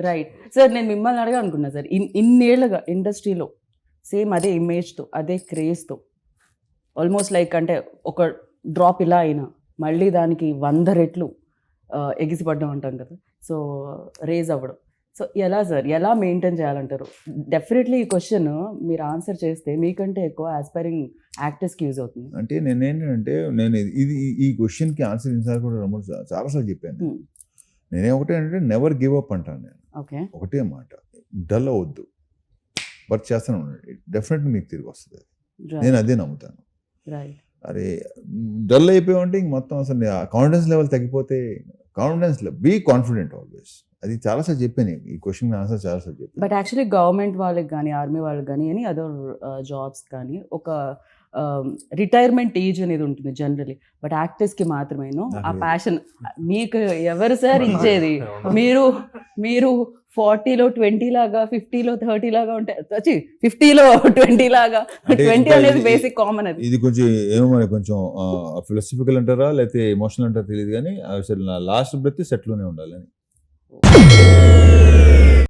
Right sir నేను మిమ్మల్ని అడగా అనుకున్నా సార్ ఇన్ ఇన్నేళ్ళుగా ఇండస్ట్రీలో సేమ్ అదే ఇమేజ్తో అదే క్రేజ్తో ఆల్మోస్ట్ లైక్ అంటే ఒక డ్రాప్ ఇలా అయినా మళ్ళీ దానికి వంద రెట్లు ఎగిసిపడ్డం అంటాం కదా. సో రేజ్ అవ్వడం. సో ఎలా సార్ ఎలా మెయింటైన్ చేయాలంటారు? డెఫినెట్లీ ఈ క్వశ్చన్ మీరు ఆన్సర్ చేస్తే మీకంటే ఎక్కువ ఆస్పైరింగ్ యాక్టర్స్కి యూజ్ అవుతుంది. అంటే నేను ఏంటంటే నేను ఇది- ఈ- క్వశ్చన్కి ఆన్సర్ ఇన్సార్లు కూడా రెండు మూడు సా- చాలాసార్లు చెప్పాను. Hmm. నేనే ఒకటే అంటే నెవర్ గివ్ అప్ అంటాను నేను. ఓకే. ఒకటే మాట డల్ అవ్వద్దు. వర్క్ చేస్తూనే ఉండండి డెఫినెట్లీ మీకు తిరిగి వస్తుంది. నేను అదే నమ్ముతాను. అరే డల్ అయిపోయామంటే ఇంక మొత్తం అసలు కాన్ఫిడెన్స్ లెవెల్ తగ్గిపోతే కాన్ఫిడెన్స్ బీ కాన్ఫిడెంట్ ఆల్వేస్ అది చాలాసార్లు చెప్పాను ఈ క్వశ్చన్ ఆన్సర్ చాలాసార్లు చెప్పాను. బట్ యాక్చువల్లీ గవర్నమెంట్ వాళ్ళకి కానీ ఆర్మీ వాళ్ళకి కానీ ఎనీ అదర్ జాబ్స్ కానీ ఒక రిటైర్మెంట్ ఏజ్ అనేది ఉంటుంది జనరలీ బట్ యాక్టర్స్కి మాత్రమేను ఆ. ప్యాషన్ మీకు ఎవరు సార్ ఇచ్చేది? మీరు మీరు ఫార్టీలో ట్వంటీ లాగా ఫిఫ్టీలో థర్టీ లాగా ఉంటే ఫిఫ్టీలో ట్వంటీ లాగా ట్వంటీ అనేది బేసిక్ కామన్ అది. ఇది కొంచెం ఏమో కొంచెం ఫిలాసఫికల్ అంటారా లేకపోతే ఎమోషనల్ అంటారా తెలియదు కానీ అసలు నా లాస్ట్ బ్రెత్ సెట్లోనే ఉండాలని